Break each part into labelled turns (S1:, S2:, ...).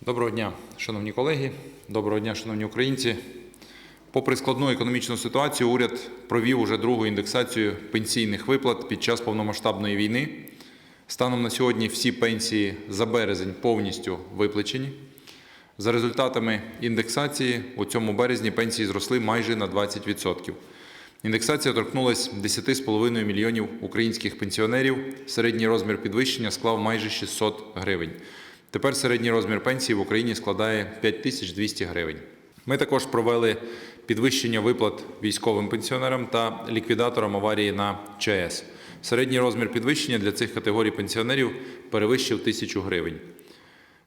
S1: Доброго дня, шановні колеги, доброго дня, шановні українці. Попри складну економічну ситуацію, уряд провів уже другу індексацію пенсійних виплат під час повномасштабної війни. Станом на сьогодні всі пенсії за березень повністю виплачені. За результатами індексації у цьому березні пенсії зросли майже на 20%. Індексація торкнулась 10,5 мільйонів українських пенсіонерів. Середній розмір підвищення склав майже 600 гривень. Тепер середній розмір пенсії в Україні складає 5200 гривень. Ми також провели підвищення виплат військовим пенсіонерам та ліквідаторам аварії на ЧАЕС. Середній розмір підвищення для цих категорій пенсіонерів перевищив 1000 гривень.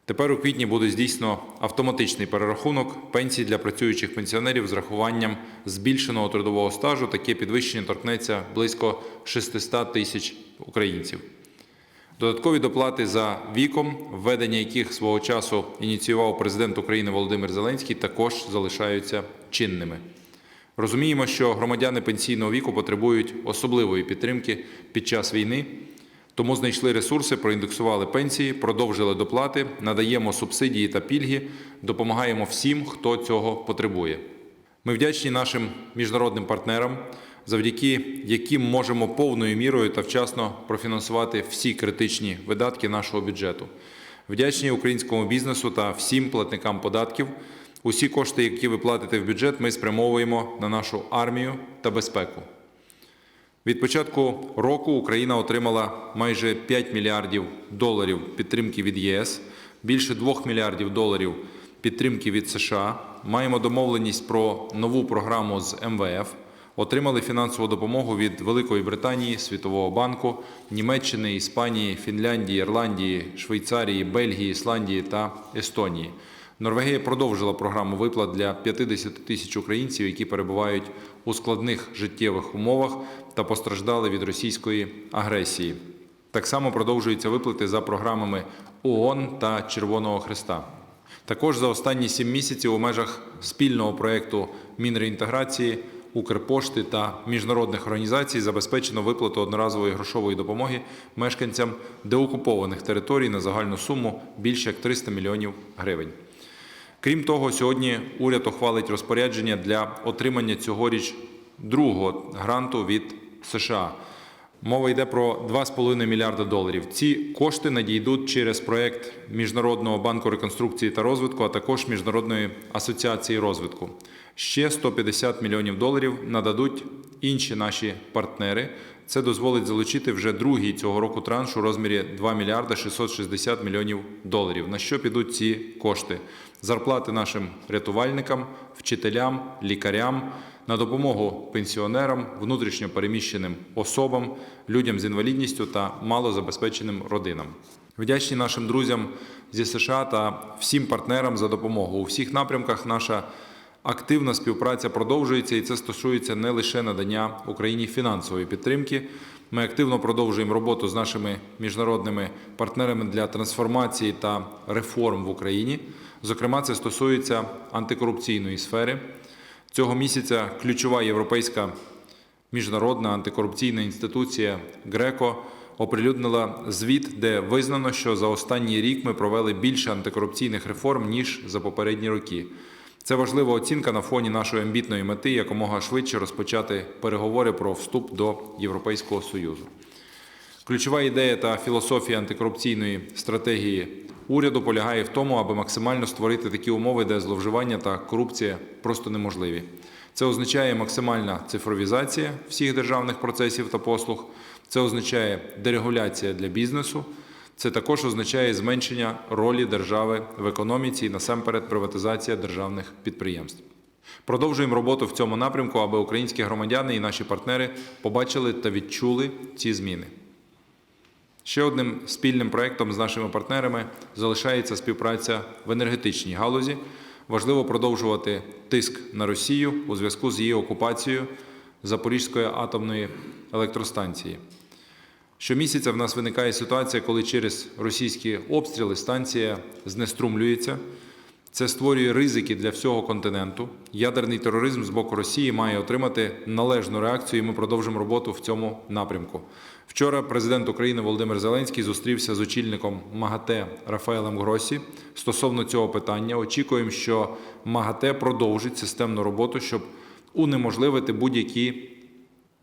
S1: Тепер у квітні буде здійснено автоматичний перерахунок пенсій для працюючих пенсіонерів з рахуванням збільшеного трудового стажу. Таке підвищення торкнеться близько 600 тисяч українців. Додаткові доплати за віком, введення яких свого часу ініціював президент України Володимир Зеленський, також залишаються чинними. Розуміємо, що громадяни пенсійного віку потребують особливої підтримки під час війни, тому знайшли ресурси, проіндексували пенсії, продовжили доплати, надаємо субсидії та пільги, допомагаємо всім, хто цього потребує. Ми вдячні нашим міжнародним партнерам, завдяки яким можемо повною мірою та вчасно профінансувати всі критичні видатки нашого бюджету. Вдячні українському бізнесу та всім платникам податків. Усі кошти, які ви платите в бюджет, ми спрямовуємо на нашу армію та безпеку. Від початку року Україна отримала майже 5 мільярдів доларів підтримки від ЄС, більше 2 мільярдів доларів підтримки від США. Маємо домовленість про нову програму з МВФ. Отримали фінансову допомогу від Великої Британії, Світового банку, Німеччини, Іспанії, Фінляндії, Ірландії, Швейцарії, Бельгії, Ісландії та Естонії. Норвегія продовжила програму виплат для 50 тисяч українців, які перебувають у складних життєвих умовах та постраждали від російської агресії. Так само продовжуються виплати за програмами ООН та Червоного Христа. Також за останні сім місяців у межах спільного проєкту Мінреінтеграції, Укрпошти та міжнародних організацій забезпечено виплату одноразової грошової допомоги мешканцям деокупованих територій на загальну суму більше як 300 мільйонів гривень. Крім того, сьогодні уряд ухвалить розпорядження для отримання цьогоріч другого гранту від США. Мова йде про 2,5 мільярда доларів. Ці кошти надійдуть через проект Міжнародного банку реконструкції та розвитку, а також Міжнародної асоціації розвитку. Ще 150 мільйонів доларів нададуть інші наші партнери. Це дозволить залучити вже другий цього року транш у розмірі 2 мільярда 660 мільйонів доларів. На що підуть ці кошти? Зарплати нашим рятувальникам, вчителям, лікарям, на допомогу пенсіонерам, внутрішньо переміщеним особам, людям з інвалідністю та малозабезпеченим родинам. Вдячні нашим друзям зі США та всім партнерам за допомогу. У всіх напрямках наша активна співпраця продовжується, і це стосується не лише надання Україні фінансової підтримки. Ми активно продовжуємо роботу з нашими міжнародними партнерами для трансформації та реформ в Україні. Зокрема, це стосується антикорупційної сфери. Цього місяця ключова європейська міжнародна антикорупційна інституція ГРЕКО оприлюднила звіт, де визнано, що за останній рік ми провели більше антикорупційних реформ ніж за попередні роки. Це важлива оцінка на фоні нашої амбітної мети якомога швидше розпочати переговори про вступ до Європейського союзу. Ключова ідея та філософія антикорупційної стратегії уряду полягає в тому, аби максимально створити такі умови, де зловживання та корупція просто неможливі. Це означає максимальна цифровізація всіх державних процесів та послуг. Це означає дерегуляція для бізнесу. Це також означає зменшення ролі держави в економіці і насамперед приватизація державних підприємств. Продовжуємо роботу в цьому напрямку, аби українські громадяни і наші партнери побачили та відчули ці зміни. Ще одним спільним проєктом з нашими партнерами залишається співпраця в енергетичній галузі. Важливо продовжувати тиск на Росію у зв'язку з її окупацією Запорізької атомної електростанції. Щомісяця в нас виникає ситуація, коли через російські обстріли станція знеструмлюється. Це створює ризики для всього континенту. Ядерний тероризм з боку Росії має отримати належну реакцію, і ми продовжимо роботу в цьому напрямку. Вчора президент України Володимир Зеленський зустрівся з очільником МАГАТЕ Рафаелем Гросі стосовно цього питання. Очікуємо, що МАГАТЕ продовжить системну роботу, щоб унеможливити будь-які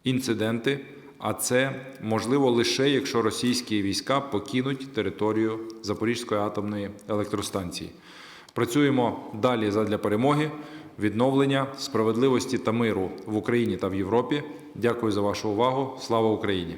S1: інциденти. А це можливо лише якщо російські війська покинуть територію Запорізької атомної електростанції. Працюємо далі задля перемоги, відновлення справедливості та миру в Україні та в Європі. Дякую за вашу увагу. Слава Україні!